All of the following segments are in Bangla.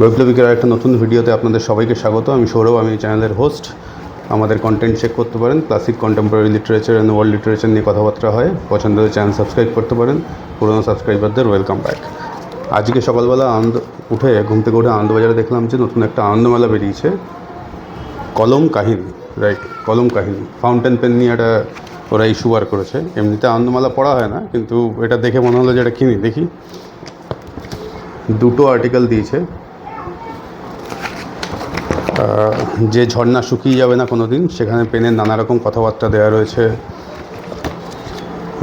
বৈপ্লবিকের একটা নতুন ভিডিওতে আপনাদের সবাইকে স্বাগত। আমি সৌরভ, আমি চ্যানেলের হোস্ট আমাদের কন্টেন্ট চেক করতে পারেন। Classic contemporary literature and world literature নিয়ে কথাবার্তা হয়। পছন্দের চ্যানেল সাবস্ক্রাইব করতে পারেন। পুরোনো সাবস্ক্রাইবারদের ওয়েলকাম ব্যাক আজকে সকালবেলা আনন্দ, উঠে ঘুম থেকে উঠে আনন্দবাজারে দেখলাম যে নতুন একটা আনন্দমেলা বেরিয়েছে। কলম কাহিনী রাইট কলম কাহিনী। ফাউন্টেন পেন নিয়ে একটা ওরা ইস্যু বার করেছে। এমনিতে আনন্দমালা পড়া হয় না, কিন্তু এটা দেখে মনে হলো যে এটা কিনি, দেখি। দুটো আর্টিকেল দিয়েছে। যে ঝর্ণা শুকিয়ে যাবে না কোনো দিন সেখানে পেনের নানা রকম কথাবার্তা দেওয়া রয়েছে।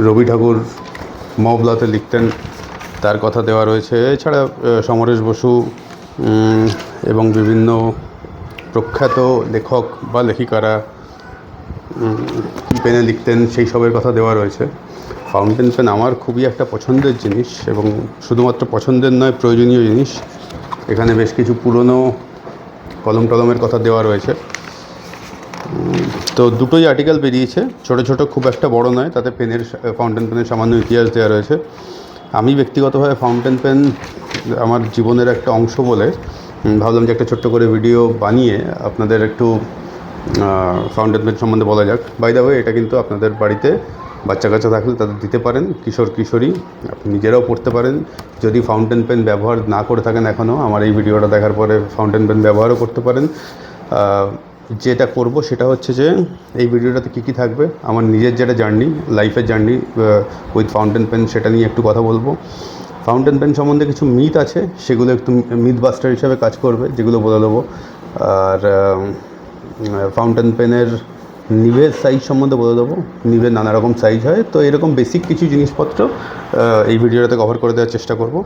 রবি ঠাকুর মহবলাতে লিখতেন, তার কথা দেওয়া রয়েছে। এছাড়া সমরেশ বসু এবং বিভিন্ন প্রখ্যাত লেখক বা লেখিকারা কী পেনে লিখতেন, সেই সবের কথা দেওয়া রয়েছে। ফাউন্টেন পেন আমার খুবই একটা পছন্দের জিনিস এবং শুধুমাত্র পছন্দের নয়, প্রয়োজনীয় জিনিস। এখানে বেশ কিছু পুরনো কলম টলমের কথা দেওয়া রয়েছে। তো দুটোই আর্টিকেল বেরিয়েছে। ছোট ছোট খুব একটা বড় নয়, তাতে পেনের ফাউন্টেন পেনের সামান্য ইতিহাস দেওয়া রয়েছে। আমি ব্যক্তিগতভাবে ফাউন্টেন পেন আমার জীবনের একটা অংশ বলে ভাবলাম যে একটা ছোট্ট করে ভিডিও বানিয়ে আপনাদের একটু ফাউন্টেন পেন সম্বন্ধে বলা যাক। বাই দা ওয়ে এটা কিন্তু আপনাদের বাড়িতে বাচ্চা কাচ্চা থাকলে তাদের দিতে পারেন, কিশোর, কিশোরী, আপনি নিজেরাও পড়তে পারেন। যদি ফাউন্টেন পেন ব্যবহার না করে থাকেন এখনও আমার এই ভিডিওটা দেখার পরে ফাউন্টেন পেন ব্যবহারও করতে পারেন। যেটা করব সেটা হচ্ছে যে, এই ভিডিওটাতে কী কী থাকবে, আমার নিজের যেটা জার্নি লাইফের জার্নি উইথ ফাউন্টেন পেন সেটা নিয়ে একটু কথা বলব। ফাউন্টেন পেন সম্বন্ধে কিছু মিথ আছে, সেগুলো একটু মিথ বাস্টার হিসাবে কাজ করবে, যেগুলো বলে দেবো। আর ফাউন্টেন পেনের নিভের সাইজ সম্বন্ধে বলে দেবো। নিভের নানা রকম সাইজ হয়। তো এরকম বেসিক কিছু জিনিসপত্র এই ভিডিওটাতে কভার করে দেওয়ার চেষ্টা করব।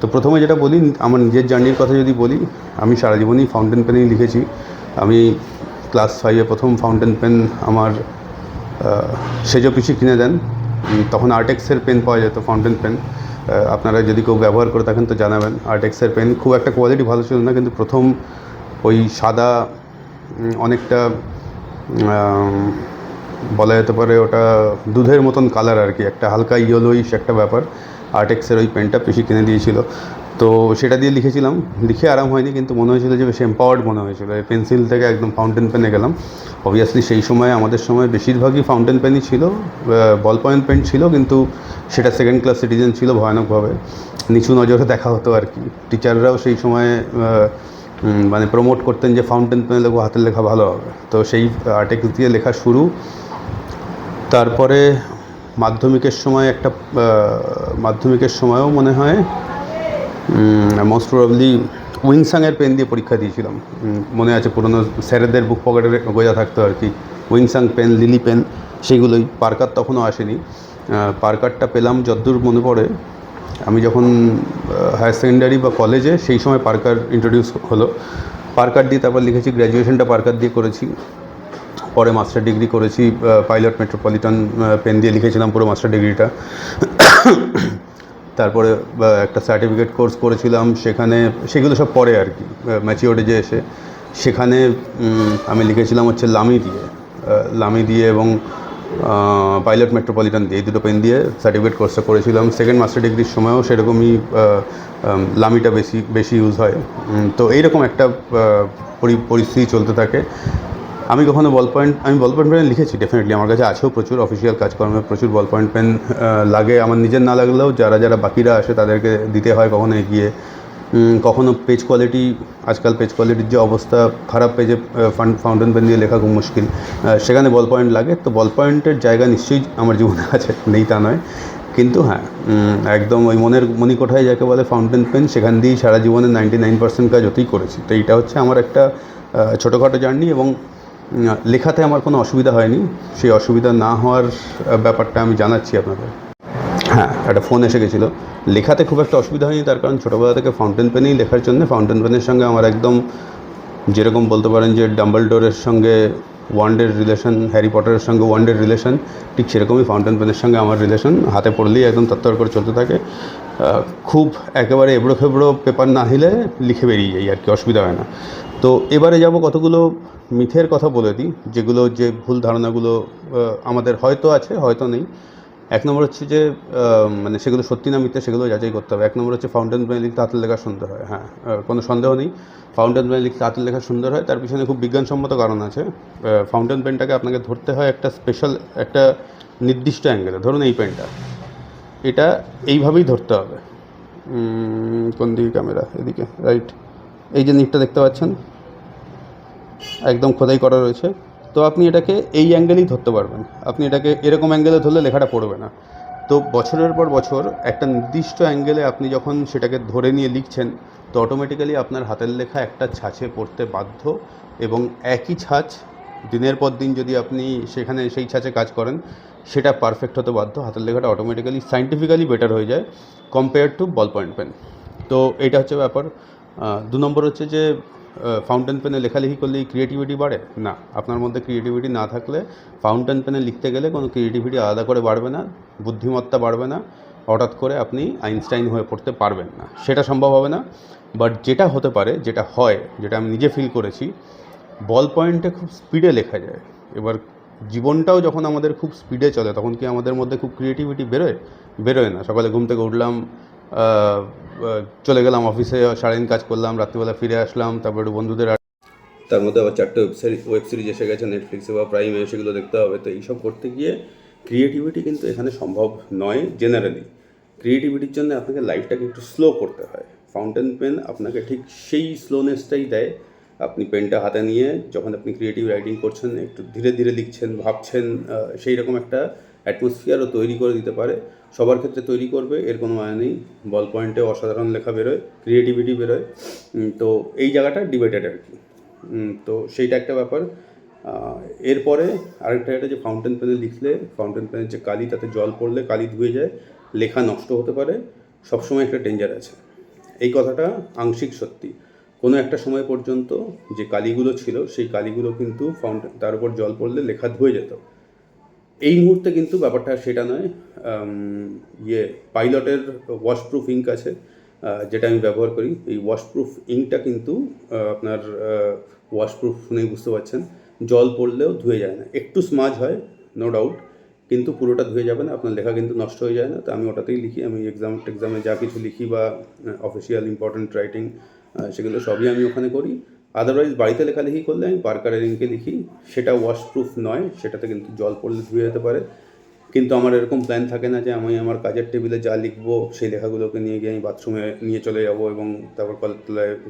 তো প্রথমে যেটা বলি, আমার নিজের জার্নির কথা যদি বলি, আমি সারা জীবনই ফাউন্টেন পেনেই লিখেছি। আমি ক্লাস ফাইভে প্রথম ফাউন্টেন পেন আমার সেজ পিসি কিনে দেন। তখন আর্টেক্সের পেন পাওয়া যেত ফাউন্টেন পেন আপনারা যদি কেউ ব্যবহার করে থাকেন তো জানাবেন আর্টেক্সের পেন খুব একটা কোয়ালিটি ভালো ছিল না, কিন্তু প্রথম ওই সাদা অনেকটা বলা যেতে পারে ওটা দুধের মতন কালার আর কি। একটা হালকা ইয়েলোইশ একটা ব্যাপার। আর্টেক্সের ওই পেনটা পেশি কিনে দিয়েছিল। তো সেটা দিয়ে লিখেছিলাম। লিখে আরাম হয়নি, কিন্তু মনে হয়েছিল যে বেশ এম্পাওয়ার্ড মনে হয়েছিল। পেন্সিল থেকে একদম ফাউন্টেন পেনে গেলাম। অবভিয়াসলি সেই সময়, আমাদের সময় বেশিরভাগই ফাউন্টেন পেনই ছিল। বল পয়েন্ট পেন ছিল, কিন্তু সেটা সেকেন্ড ক্লাস সিটিজেন ছিল ভয়ানকভাবে। নিচু নজরে দেখা হতো আর কি। টিচাররাও সেই সময় মানে প্রমোট করতেন যে ফাউন্টেন পেনে লেখো হাতের লেখা ভালো হবে। তো সেই আর্টেক্স দিয়ে লেখা শুরু। তারপরে মাধ্যমিকের সময় একটা মাধ্যমিকের সময়ও মনে হয় মোস্ট প্রবলি উইংসাংয়ের পেন দিয়ে পরীক্ষা দিয়েছিলাম। মনে আছে পুরনো স্যারেদের বুক পকেটে গোজা থাকতো আর কি। Wing Sung pen Lily pen সেইগুলোই। পার্কার তখনও আসেনি। পার্কারটা পেলাম যদ্দূর মনে পড়ে আমি যখন হায়ার সেকেন্ডারি বা কলেজে সেই সময় পার্কার ইন্ট্রোডিউস হলো। পার্কার দিয়ে তারপর লিখেছি গ্র্যাজুয়েশনটা পার্কার দিয়ে করেছি। পরে মাস্টার ডিগ্রি করেছি পাইলট মেট্রোপলিটন পেন দিয়ে লিখেছিলাম পুরো মাস্টার ডিগ্রিটা তারপরে একটা সার্টিফিকেট কোর্স করেছিলাম, সেখানে সেগুলো সব পরে আর কি ম্যাচিওর এজে এসে। সেখানে আমি লিখেছিলাম হচ্ছে লামি দিয়ে লামি দিয়ে এবং পাইলট মেট্রোপলিটন এই দুটো পেন দিয়ে সার্টিফিকেট কোর্সটা করেছিলাম। সেকেন্ড মাস্টার ডিগ্রির সময়ও সেরকমই লামিটা বেশি বেশি ইউজ হয়। তো এইরকম একটা পরি- পরিস্থিতি চলতে থাকে। আমি কখনো বল পয়েন্ট আমি বল পয়েন্ট পেন লিখেছি ডেফিনেটলি আমার কাছে আছেও প্রচুর অফিসিয়াল কাজকর্মে, প্রচুর বল পয়েন্ট পেন লাগে। আমার নিজের না লাগলেও যারা যারা বাকিরা আসে তাদেরকে দিতে হয় কখনো এগিয়ে। উম, কখনো পেজ কোয়ালিটি আজকাল পেজ কোয়ালিটির যে অবস্থা খারাপ পেজে ফাউন্টেন পেন দিয়ে লেখা খুব মুশকিল। সেখানে বল পয়েন্ট লাগে তো বল পয়েন্টের জায়গা নিশ্চয়ই আমার জীবনে আছে নেই তা নয়। কিন্তু হ্যাঁ একদম ওই মনের মণিকোঠায় যাকে বলে ফাউন্টেন পেন সেখান দিয়েই সারা জীবনে নাইনটি নাইন পার্সেন্ট কাজ ওতেই করেছি। তো এইটা হচ্ছে আমার একটা ছোটোখাটো জার্নি এবং লেখাতে আমার কোনো অসুবিধা হয়নি। সেই অসুবিধা না হওয়ার ব্যাপারটা আমি জানাচ্ছি আপনাদের। হ্যাঁ একটা ফোন এসে গেছিল। লেখাতে খুব একটা অসুবিধা হয়নি, তার কারণ ছোটোবেলা থেকে ফাউন্টেন পেনেই লেখার জন্য ফাউন্টেন পেনের সঙ্গে আমার একদম যেরকম বলতে পারেন যে ডাম্বল ডোরের সঙ্গে ওয়ান্ডের রিলেশন হ্যারি পটারের সঙ্গে ওয়ান্ডের রিলেশন ঠিক সেরকমই ফাউন্টেন পেনের সঙ্গে আমার রিলেশন হাতে পড়লেই একদম তত্তর করে চলতে থাকে। খুব একেবারে এবড়ো খেবড়ো পেপার না হলে লিখে বেরিয়ে যাই, আর কি অসুবিধা হয় না। তো এবারে যাব কতগুলো মিথের কথা বলে দিই, যেগুলো যে ভুল ধারণাগুলো আমাদের হয়তো আছে, হয়তো নেই। এক নম্বর হচ্ছে যে মানে সেগুলো সত্যি না মিথ্যে সেগুলো যাচাই করতে হবে। এক নম্বর হচ্ছে ফাউন্টেন পেনে লিখতে হাতের লেখা সুন্দর হয় হ্যাঁ। কোনো সন্দেহ নেই। ফাউন্টেন পেনে লিখতে হাতের লেখা সুন্দর হয়। তার পিছনে খুব বিজ্ঞানসম্মত কারণ আছে। ফাউন্টেন পেনটাকে আপনাকে ধরতে হয় একটা স্পেশাল একটা নির্দিষ্ট অ্যাঙ্গেলে ধরুন এই পেনটা এটা এইভাবেই ধরতে হবে। কোন দিকে ক্যামেরা এদিকে রাইট এই যে নিটটা দেখতে পাচ্ছেন? একদম খোদাই করা রয়েছে। তো আপনি এটাকে এই অ্যাঙ্গেলেই ধরতে পারবেন। আপনি এটাকে এরকম অ্যাঙ্গেলে ধরলে লেখাটা পড়বে না। তো বছরের পর বছর একটা নির্দিষ্ট অ্যাঙ্গেলে আপনি যখন সেটাকে ধরে নিয়ে লিখছেন, তো অটোমেটিক্যালি আপনার হাতের লেখা একটা ছাঁচে পড়তে বাধ্য এবং একই ছাঁচ দিনের পর দিন যদি আপনি সেখানে সেই ছাঁচে কাজ করেন, সেটা পারফেক্ট হতে বাধ্য, হাতের লেখাটা অটোমেটিক্যালি সাইন্টিফিক্যালি বেটার হয়ে যায় compare to ball point pen তো এটা হচ্ছে ব্যাপার। দু নম্বর হচ্ছে যে ফাউন্টেন পেনে লেখালেখি করলেই ক্রিয়েটিভিটি বাড়ে? না, আপনার মধ্যে ক্রিয়েটিভিটি না থাকলে ফাউন্টেন পেনে লিখতে গেলে কোনো ক্রিয়েটিভিটি আলাদা করে বাড়বে না, বুদ্ধিমত্তা বাড়বে না, হঠাৎ করে আপনি আইনস্টাইন হয়ে পড়তে পারবেন না। সেটা সম্ভব হবে না বাট যেটা হতে পারে, যেটা হয়, যেটা আমি নিজে ফিল করেছি বল পয়েন্টে খুব স্পিডে লেখা যায়। এবার জীবনটাও যখন আমাদের খুব স্পিডে চলে, তখন কি আমাদের মধ্যে খুব ক্রিয়েটিভিটি বেরোয়? বেরোয় না। সকালে ঘুম থেকে উঠলাম চলে গেলাম অফিসে সারাদিন কাজ করলাম, রাত্রিবেলা ফিরে আসলাম, তারপর একটু বন্ধুদের তার মধ্যে আবার চারটে ওয়েব ওয়েব সিরিজ এসে গেছে নেটফ্লিক্সে বা প্রাইমে সেগুলো দেখতে হবে। তো এইসব করতে গিয়ে ক্রিয়েটিভিটি কিন্তু এখানে সম্ভব নয় জেনারেলি ক্রিয়েটিভিটির জন্য আপনাকে লাইফটাকে একটু স্লো করতে হয়। ফাউন্টেন পেন আপনাকে ঠিক সেই স্লোনেসটাই দেয়। আপনি পেনটা হাতে নিয়ে যখন আপনি ক্রিয়েটিভ রাইটিং করছেন, একটু ধীরে ধীরে লিখছেন, ভাবছেন সেই রকম একটা অ্যাটমসফিয়ারও তৈরি করে দিতে পারে। সবার ক্ষেত্রে তৈরি করবে, এর কোনো মানে নেই। বল পয়েন্টে অসাধারণ লেখা বেরোয় ক্রিয়েটিভিটি বেরোয়। তো এই জায়গাটা ডিবেটেড আর কি। তো সেইটা একটা ব্যাপার। এরপরে আরেকটা এটা যে ফাউন্টেন পেনে লিখলে ফাউন্টেন পেনের যে কালি, তাতে জল পড়লে কালি ধুয়ে যায়, লেখা নষ্ট হতে পারে, সবসময় একটা ডেঞ্জার আছে। এই কথাটা আংশিক সত্যি। কোনো একটা সময় পর্যন্ত যে কালিগুলো ছিল, সেই কালিগুলো কিন্তু ফাউন্টেন তার উপর জল পড়লে লেখা ধুয়ে যেত। এই মুহূর্তে কিন্তু ব্যাপারটা সেটা নয়। ইয়ে পাইলটের ওয়াশপ্রুফ ইঙ্ক আছে যেটা আমি ব্যবহার করি। এই ওয়াশপ্রুফ ইঙ্কটা কিন্তু আপনার ওয়াশপ্রুফ শুনেই বুঝতে পারছেন, জল পড়লেও ধুয়ে যায় না। একটু স্মাজ হয় নো ডাউট কিন্তু পুরোটা ধুয়ে যাবে না, আপনার লেখা কিন্তু নষ্ট হয়ে যায় না। তো আমি ওটাতেই লিখি, আমি এক্সাম টেক্সামে যা কিছু লিখি বা অফিসিয়াল ইম্পর্ট্যান্ট রাইটিং সেগুলো সবই আমি ওখানে করি। আদারওয়াইজ বাড়িতে লেখালেখি করলে আমি পার্কারের ইঙ্কে লিখি। সেটা ওয়াশপ্রুফ নয়, সেটাতে কিন্তু জল পড়লে ধুয়ে যেতে পারে। কিন্তু আমার এরকম প্ল্যান থাকে না যে আমি আমার কাজের টেবিলে যা লিখব, সেই লেখাগুলোকে নিয়ে গিয়ে আমি বাথরুমে নিয়ে চলে যাব এবং তারপর কল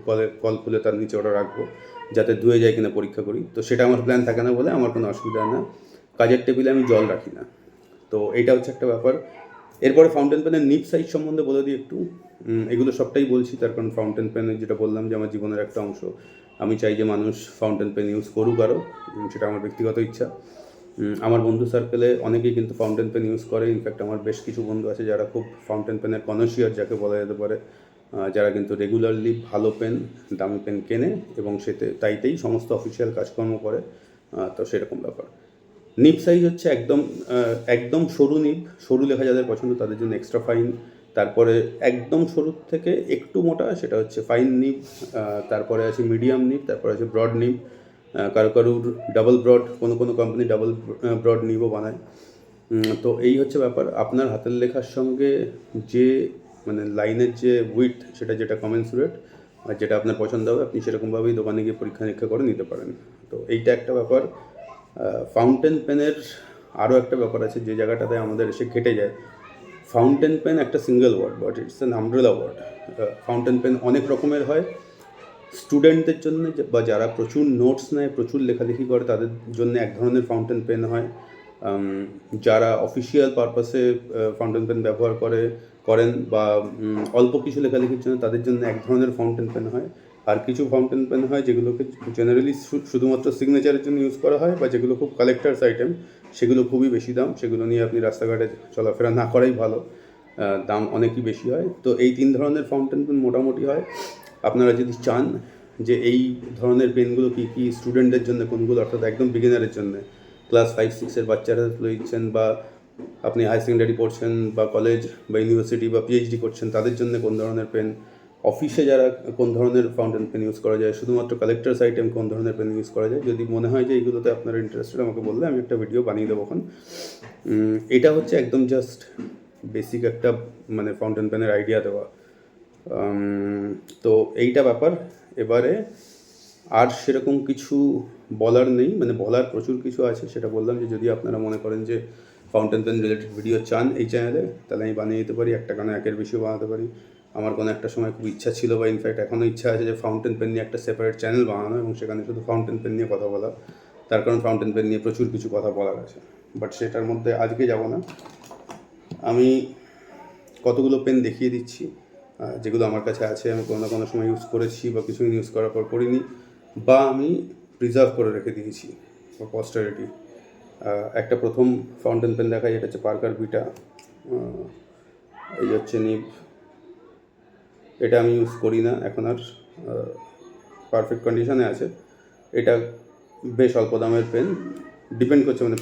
কলে কল খুলে তার নিচে ওটা রাখব যাতে ধুয়ে যায় কিনা পরীক্ষা করি। তো সেটা আমার প্ল্যান থাকে না বলে আমার কোনো অসুবিধা না। কাজের টেবিলে আমি জল রাখি না। তো এইটা হচ্ছে একটা ব্যাপার। এরপরে ফাউন্টেন পেনের নিপ সাইজ সম্বন্ধে বলে দিই একটু। এগুলো সবটাই বলছি, তার কারণ ফাউন্টেন পেন যেটা বললাম যে আমার জীবনের একটা অংশ। আমি চাই যে মানুষ ফাউন্টেন পেন ইউজ করুক আরও সেটা আমার ব্যক্তিগত ইচ্ছা। আমার বন্ধু সার্কেলে অনেকেই কিন্তু ফাউন্টেন পেন ইউজ করে। ইনফ্যাক্ট আমার বেশ কিছু বন্ধু আছে যারা খুব ফাউন্টেন পেনের কনসিয়ার যাকে বলা যেতে পারে। যারা কিন্তু রেগুলারলি ভালো পেন দামি পেন কেনে এবং সেতে, তাইতেই সমস্ত অফিসিয়াল কাজকর্ম করে। তো সেরকম ব্যাপার। নিপ সাইজ হচ্ছে একদম একদম সরু নিপ সরু লেখা যাদের পছন্দ তাদের জন্য এক্সট্রা ফাইন তারপরে একদম সরু থেকে একটু মোটা, সেটা হচ্ছে ফাইন নিপ তারপরে আছে মিডিয়াম নিপ তারপরে আছে ব্রড নিপ কারও কারুর ডাবল ব্রড কোনো কোনো কোম্পানি ডাবল ব্রড নিপও বানায়। তো এই হচ্ছে ব্যাপার। আপনার হাতের লেখার সঙ্গে যে মানে লাইনের যে উইথ সেটা যেটা কমেন্সুরেট আর যেটা আপনার পছন্দ হবে, আপনি সেরকমভাবেই দোকানে গিয়ে পরীক্ষা নিরীক্ষা করে নিতে পারেন। তো এইটা একটা ব্যাপার। ফাউন্টেন পেনের আরও একটা ব্যাপার আছে, যে জায়গাটাতে আমাদের এসে ঘেটে যায়। ফাউন্টেন পেন একটা single word but it's an umbrella word fountain pen অনেক রকমের হয়। স্টুডেন্টদের জন্য বা যারা প্রচুর নোটস নেয়, প্রচুর লেখালেখি করে, তাদের জন্য এক ধরনের ফাউন্টেন পেন হয়। যারা অফিসিয়াল পারপাসে ফাউন্টেন পেন ব্যবহার করে, করেন বা অল্প কিছু লেখালেখির জন্য তাদের জন্য এক ধরনের ফাউন্টেন পেন হয়। আর কিছু ফাউন্টেন পেন হয় যেগুলোকে জেনারেলি শুধুমাত্র সিগনেচারের জন্য ইউজ করা হয় বা যেগুলো খুব কালেক্টার্স আইটেম সেগুলো খুবই বেশি দাম, সেগুলো নিয়ে আপনি রাস্তাঘাটে চলাফেরা না করাই ভালো। দাম অনেকই বেশি হয়। তো এই তিন ধরনের ফাউন্টেন পেন মোটামুটি হয়। আপনারা যদি চান যে এই ধরনের পেনগুলো কী কী স্টুডেন্টদের জন্য, কোনগুলো অর্থাৎ একদম বিগিনারের জন্য ক্লাস ফাইভ সিক্সের বাচ্চারা তুলে দিচ্ছেন বা আপনি হায়ার সেকেন্ডারি পড়ছেন বা কলেজ বা ইউনিভার্সিটি বা পিএইচডি করছেন, তাদের জন্য কোন ধরনের পেন অফিসে যারা কোন ধরনের ফাউন্টেন পেন ইউজ করা যায়, শুধুমাত্র কালেক্টার্স আইটেম কোন ধরনের পেন ইউজ করা যায়, যদি মনে হয় যে এইগুলোতে আপনার ইন্টারেস্টেড আমাকে বললে, আমি একটা ভিডিও বানিয়ে দেবো এখন। এটা হচ্ছে একদম জাস্ট বেসিক একটা মানে ফাউন্টেন পেনের আইডিয়া দেওয়া। তো এইটা ব্যাপার। এবারে আর সেরকম কিছু বলার নেই মানে বলার প্রচুর কিছু আছে, সেটা বললাম যে যদি আপনারা মনে করেন যে ফাউন্টেন পেন রিলেটেড ভিডিও চান এই চ্যানেলে তাহলে আমি বানিয়ে দিতে পারি, একটা কেন একের বেশিও বানাতে পারি। আমার কোনো একটা সময় খুব ইচ্ছা ছিল বা ইনফ্যাক্ট এখনও ইচ্ছা আছে যে ফাউন্টেন পেন নিয়ে একটা সেপারেট চ্যানেল বানানো এবং সেখানে শুধু ফাউন্টেন পেন নিয়ে কথা বলা। তার কারণ ফাউন্টেন পেন নিয়ে প্রচুর কিছু কথা বলার আছে। বাট সেটার মধ্যে আজকে যাব না। আমি কতগুলো পেন দেখিয়ে দিচ্ছি। যেগুলো আমার কাছে আছে, আমি কোনো না কোনো সময় ইউজ করেছি বা কিছুদিন ইউজ করার পর করিনি, বা আমি প্রিজার্ভ করে রেখে দিয়েছি পস্টারিটি একটা প্রথম ফাউন্টেন পেন দেখা এটা হচ্ছে পার্কার বিটা এই হচ্ছে নিব। এটা আমি ইউজ করি না, এখন আর পারফেক্ট কন্ডিশনে আছে। এটা বেশ অল্প দামের পেন ডিপেন্ড করছে মানে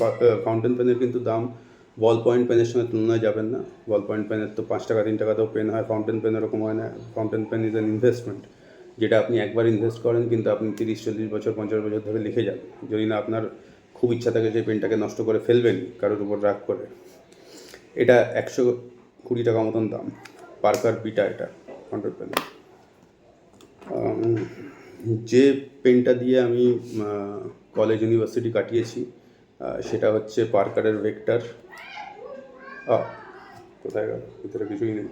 ফাউন্টেন পেনের কিন্তু দাম বল পয়েন্ট পেনের সঙ্গে তুলনায় যাবেন না। বল পয়েন্ট পেনের তো পাঁচ টাকা, তিন টাকাতেও পেন হয় ফাউন্টেন পেন এরকম হয় না। Fountain pen is an investment যেটা আপনি একবার ইনভেস্ট করেন, কিন্তু আপনি তিরিশ, চল্লিশ বছর, পঞ্চাশ বছর ধরে লিখে যান। যদি না আপনার খুব ইচ্ছা থাকে যে পেনটাকে নষ্ট করে ফেলবেন, কারোর উপর রাগ করে। এটা একশো কুড়ি টাকা মতন দাম পার্কার বিটা এটা হান্ড্রেড পেন যে পেনটা দিয়ে আমি কলেজ ইউনিভার্সিটি কাটিয়েছি সেটা হচ্ছে পার্কারের ভেক্টর কোথায় গেল? ভিতরে কিছুই নেই।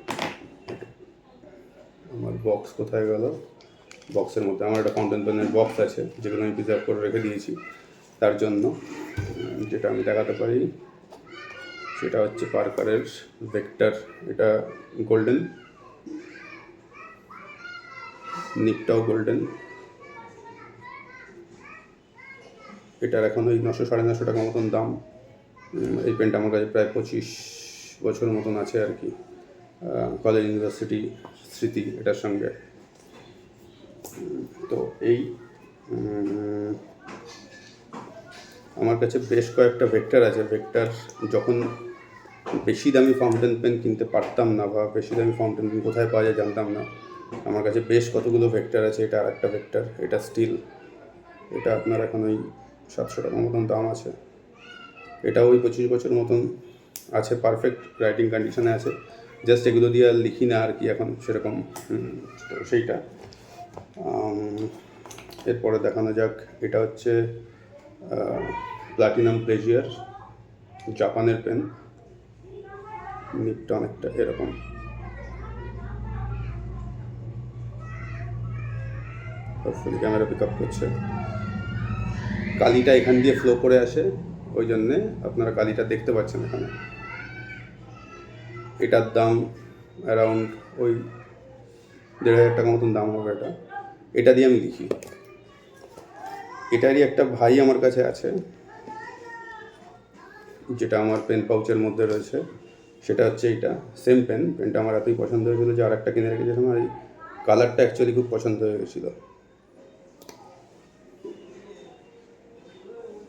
আমার বক্স কোথায় গেল? বক্সের মধ্যে আমার একটা ফাউন্টেন পেনের বক্স আছে, যেগুলো আমি প্রিজার্ভ করে রেখে দিয়েছি তার জন্য যেটা আমি দেখাতে পারি। সেটা হচ্ছে পার্কারের ভেক্টর এটা গোল্ডেন নিকটাও গোল্ডেন এটার এখন ওই নশো সাড়ে নশো টাকা মতন দাম। এই পেনটা আমার কাছে প্রায় পঁচিশ বছর মতন আছে আর কি কলেজ ইউনিভার্সিটি স্মৃতি এটার সঙ্গে। তো এই আমার কাছে বেশ কয়েকটা ভেক্টর আছে। ভেক্টর যখন বেশি দামি ফাউন্টেন পেন কিনতে পারতাম না বা বেশি দামি ফাউন্টেন পেন কোথায় পাওয়া যায় জানতাম না, আমার কাছে বেশ কতগুলো ভেক্টর আছে। এটা আর একটা ভেক্টর এটা স্টিল এটা আপনার এখন ওই সাতশো টাকার মতন দাম আছে। এটা ওই পঁচিশ বছর মতন আছে পারফেক্ট রাইটিং কন্ডিশনে আছে। জাস্ট এগুলো দিয়ে আর লিখি না আর কি এখন সেরকম তো সেইটা। এরপরে দেখানো যাক, এটা হচ্ছে প্লাটিনাম প্লেজিয়ার জাপানের পেন নিপটা অনেকটা এরকম। হোপফুলি ক্যামেরা পিক আপ করছে। কালিটা এখান দিয়ে ফ্লো করে আসে, ওই জন্যে আপনারা কালিটা দেখতে পাচ্ছেন এখানে। এটার দাম অ্যারাউন্ড ওই দেড় হাজার টাকা মতন দাম হবে এটা। এটা দিয়ে আমি লিখি। এটারই একটা ভাই আমার কাছে আছে, যেটা আমার পেন পাউচের মধ্যে রয়েছে। সেটা হচ্ছে এইটা সেম পেন পেনটা আমার এতই পছন্দ হয়েছিল যে আর একটা কিনে রেখেছিলাম আর এই কালারটা অ্যাকচুয়ালি খুব পছন্দ হয়ে গেছিল।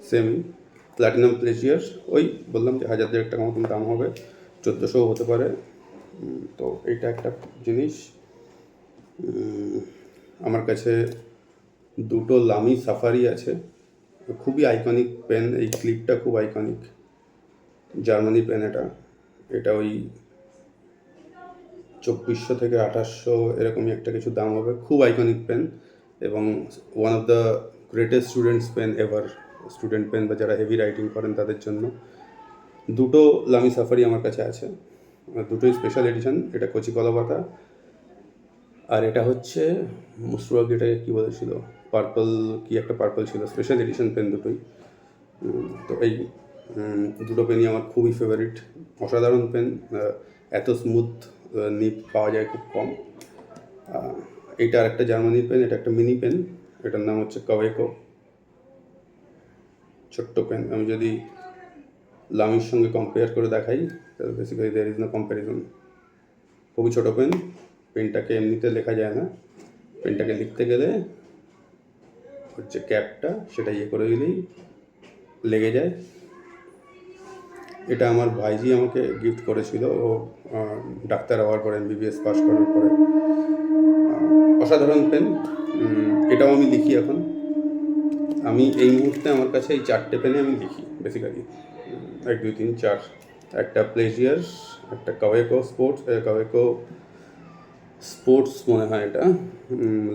সেম প্ল্যাটিনাম প্লেজিয়ার ওই বললাম যে হাজার দেড়েক টাকা মতন দাম হবে। চোদ্দোশো হতে পারে। তো এইটা একটা জিনিস। আমার কাছে দুটো লামি সাফারি আছে। খুবই আইকনিক পেন এই ক্লিপটা খুব আইকনিক জার্মানি পেন এটা। এটা ওই চব্বিশশো থেকে আঠাশশো এরকমই একটা কিছু দাম হবে। খুব আইকনিক পেন এবং one of the greatest students pen ever student pen বা যারা হেভি রাইটিং করেন তাদের জন্য। দুটো লামি সাফারি আমার কাছে আছে। দুটোই স্পেশাল এডিশন এটা কচি কলাপাতা আর এটা হচ্ছে মুসরুয়াক এটাকে কী বলেছিল পার্পল কি একটা পার্পল ছিল? স্পেশাল এডিশন পেন দুটোই। তো এই দুটো পেনই আমার খুবই ফেভারিট অসাধারণ পেন এত স্মুথ নিপ পাওয়া যায় খুব কম। এটা আর একটা জার্মানি পেন এটা একটা মিনি পেন এটার নাম হচ্ছে কাওয়েকো ছোট্ট পেন আমি যদি লামির সঙ্গে কম্পেয়ার করে দেখাই। Basically there is no comparison খুবই ছোটো পেন পেনটাকে এমনিতে লেখা যায় না। পেনটাকে লিখতে গেলে হচ্ছে ক্যাপটা সেটা ইয়ে করে দিলেই লেগে যায়। এটা আমার ভাইজি আমাকে গিফট করেছিল। ও ডাক্তার হওয়ার পরে এমবিবিএস পাস করার পরে। অসাধারণ পেন এটাও আমি লিখি এখন। আমি এই মুহূর্তে আমার কাছে এই চারটে পেনে আমি লিখি বেসিক্যালি এক, দুই, তিন, চার। একটা প্লেজিয়ার একটা কাওয়েকো স্পোর্টস কাওয়েকো স্পোর্টস মনে হয় এটা।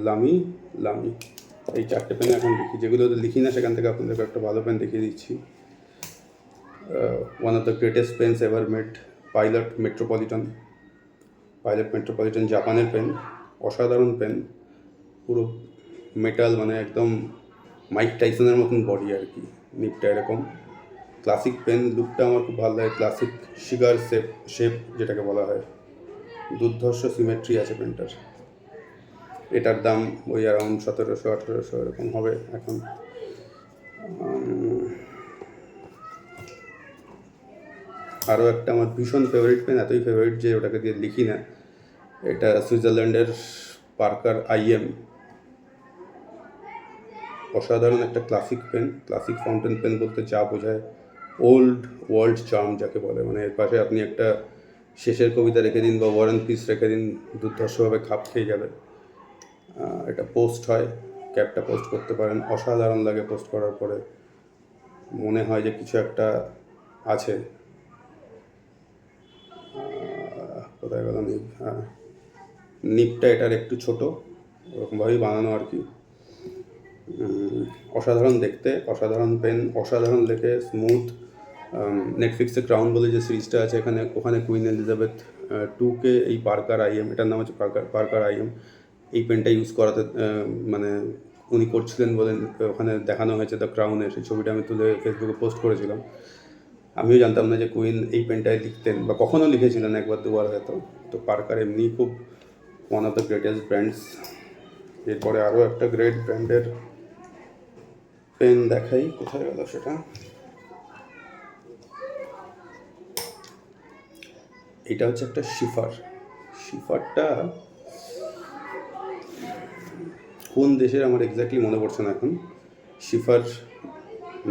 লামি লামি। এই চারটে পেন এখন লিখি। যেগুলো লিখি না, সেখান থেকে আপনাদেরকে একটা ভালো পেন দেখিয়ে দিচ্ছি। One of the greatest pens ever made Pilot Metropolitan Pilot Metropolitan জাপানের পেন অসাধারণ পেন পুরো মেটাল মানে একদম মাইক টাইসনের মতন বডি আর কি। নিপটা এরকম। ক্লাসিক পেন লুকটা আমার খুব ভালো লাগে ক্লাসিক শিগার শেপ শেপ যেটাকে বলা হয়। দুর্ধর্ষ সিমেট্রি আছে পেনটার এটার দাম ওই অ্যারাউন্ড সতেরোশো, আঠেরোশো এরকম হবে এখন। আরও একটা আমার ভীষণ ফেভারিট পেন এতই ফেভারিট যে ওটাকে দিয়ে লিখি না। এটা সুইজারল্যান্ডের পার্কার আইএম অসাধারণ একটা classic pen classic fountain pen বলতে যা বোঝায়। ওল্ড ওয়ার্ল্ড চার্ম যাকে বলে। মানে এর পাশে আপনি একটা শেষের কবিতা রেখে দিন বা ওয়ারেন পিস রেখে দিন, দুর্ধর্ষভাবে খাপ খেয়ে যাবে। এটা পোস্ট হয় ক্যাবটা পোস্ট করতে পারেন। অসাধারণ লাগে পোস্ট করার পরে। মনে হয় যে কিছু একটা আছে। কোথায় গেল নিপ হ্যাঁ নিপটা এটার একটু ছোটো। ওরকমভাবেই বানানো আর কি। অসাধারণ দেখতে, অসাধারণ পেন অসাধারণ লেখে স্মুথ নেটফ্লিক্সে ক্রাউন বলে যে সিরিজটা আছে এখানে, ওখানে কুইন এলিজাবেথ টুকে এই পার্কার আইএম এটার নাম হচ্ছে পার্কার পার্কার আইএম এই পেনটা ইউজ করাতে মানে উনি করছিলেন বলে ওখানে দেখানো হয়েছে দ্য ক্রাউনে সেই ছবিটা আমি তুলে ফেসবুকে পোস্ট করেছিলাম। আমিও জানতাম না যে কুইন এই পেনটায় লিখতেন, বা কখনও লিখেছিলেন একবার দুবার হয়তো। তো পার্কার এমনি খুব one of the greatest brands এরপরে আরও একটা গ্রেট ব্র্যান্ডের পেন দেখাই, কোথায় গেল সেটা? এটা হচ্ছে একটা শিফার। শিফারটা কোন দেশের আমার এক্স্যাক্টলি মনে পড়ছে না এখন। শিফার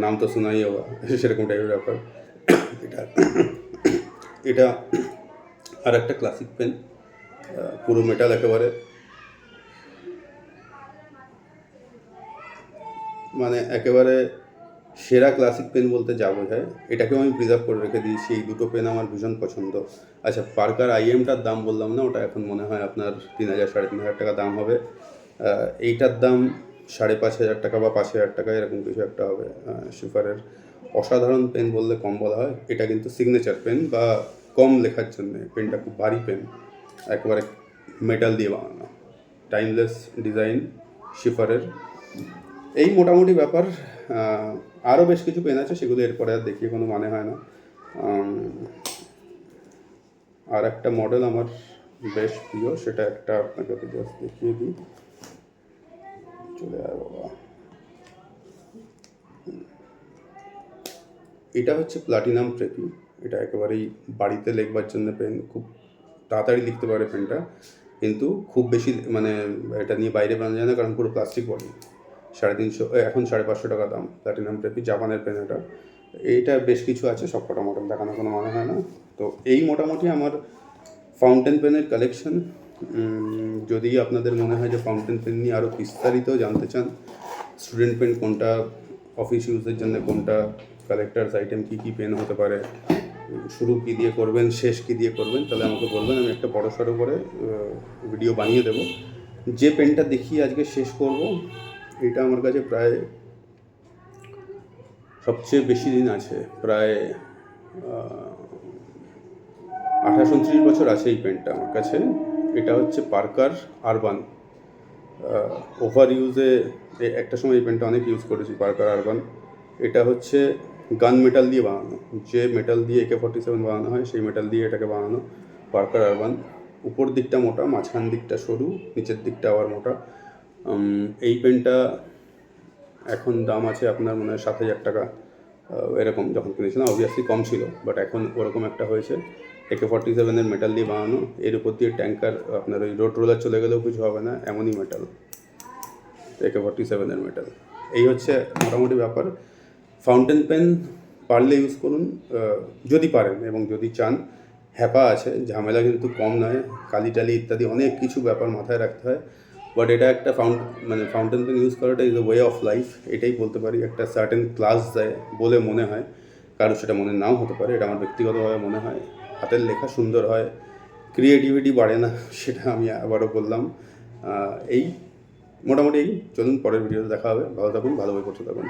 নাম তো শোনাই হওয়া সেরকম টাইপের ব্যাপার। এটা এটা আর একটা ক্লাসিক পেন পুরো মেটাল একেবারে। মানে একেবারে সেরা ক্লাসিক পেন বলতে যা বোঝায়, এটাকেও আমি প্রিজার্ভ করে রেখে দিয়েছি এই দুটো পেন আমার ভীষণ পছন্দ। আচ্ছা পার্কার আইএমটার দাম বললাম না, ওটা এখন মনে হয় আপনার তিন হাজার, সাড়ে তিন হাজার টাকা দাম হবে। এইটার দাম সাড়ে পাঁচ হাজার টাকা বা পাঁচ হাজার টাকা, এরকম কিছু একটা হবে শিফারের অসাধারণ পেন বললে কম বলা হয়, এটা কিন্তু সিগনেচার পেন বা কম লেখার জন্য পেনটা খুব ভারী পেন একেবারে মেটাল দিয়ে বানানো। টাইমলেস ডিজাইন শিফারের এই মোটামুটি ব্যাপার আরও বেশ কিছু পেন আছে, সেগুলো এরপরে আর দেখিয়ে কোনো মানে হয় না। আর একটা মডেল আমার বেশ প্রিয়, সেটা একটা আপনাকে জাস্ট দেখিয়ে দিই। চলে আয় বাবা। এটা হচ্ছে প্লাটিনাম ট্রেপি এটা একেবারেই বাড়িতে লেখবার জন্য পেন খুব তাড়াতাড়ি লিখতে পারে পেনটা কিন্তু খুব বেশি মানে এটা নিয়ে বাইরে বানানো যায় না, কারণ পুরো প্লাস্টিক বডি সাড়ে তিনশো এখন সাড়ে পাঁচশো টাকা দাম প্লাটিনাম ট্রেপি জাপানের পেন এটা। এইটা বেশ কিছু আছে, সব কটা মডেল দেখানো কোনো মানে হয় না। তো এই মোটামুটি আমার ফাউন্টেন পেনের কালেকশন যদি আপনাদের মনে হয় যে ফাউন্টেন পেন নিয়ে আরও বিস্তারিত জানতে চান স্টুডেন্ট পেন কোনটা অফিস ইউজের জন্য কোনটা কালেক্টার্স আইটেম কী কী পেন হতে পারে, শুরু কী দিয়ে করবেন, শেষ কী দিয়ে করবেন, তাহলে আমাকে বলবেন, আমি একটা বড় সড়ো করে ভিডিও বানিয়ে দেবো। যে পেনটা দেখিয়ে আজকে শেষ করব এটা আমার কাছে প্রায় সবচেয়ে বেশি দিন আছে। প্রায় আঠাশ উনত্রিশ বছর আছে এই পেনটা আমার কাছে। এটা হচ্ছে পার্কার আরবান ওভার ইউজে একটা সময় এই পেনটা অনেক ইউজ করেছি পার্কার আরবান এটা হচ্ছে গান মেটাল দিয়ে বানানো। যে মেটাল দিয়ে একে ফর্টি সেভেন বানানো হয়, সেই মেটাল দিয়ে এটাকে বানানো। পার্কার আরবান উপর দিকটা মোটা, মাঝখান দিকটা সরু, নিচের দিকটা আবার মোটা। এই পেনটা এখন দাম আছে আপনার মনে হয় সাত হাজার টাকা। এরকম যখন কিনেছিলাম অবভিয়াসলি কম ছিল বাট এখন ওরকম একটা হয়েছে। একে ফর্টি সেভেনের মেটাল দিয়ে বানানো, এর উপর দিয়ে ট্যাঙ্কার আপনার ওই রোড রোলার চলে গেলেও কিছু হবে না, এমনই মেটাল একে ফর্টি সেভেনের মেটাল এই হচ্ছে মোটামুটি ব্যাপার। ফাউন্টেন পেন পারলে ইউজ করুন যদি পারেন এবং যদি চান, হ্যাপা আছে, ঝামেলা কিন্তু কম নয় কালি টালি ইত্যাদি অনেক কিছু ব্যাপার মাথায় রাখতে হয়। বাট এটা একটা ফাউন্ট মানে ফাউন্টেন পেন ইউজ করাটা is a way of life এটাই বলতে পারি। একটা সার্টেন ক্লাস দেয় বলে মনে হয়, কারও সেটা মনে নাও হতে পারে, এটা আমার ব্যক্তিগতভাবে মনে হয়। হাতের লেখা সুন্দর হয় ক্রিয়েটিভিটি বাড়ে না, সেটা আমি আবারও বললাম। এই, মোটামুটি এই, চলুন পরের ভিডিওতে দেখা হবে। ভালো থাকুন ভালোভাবে করতে থাকুন।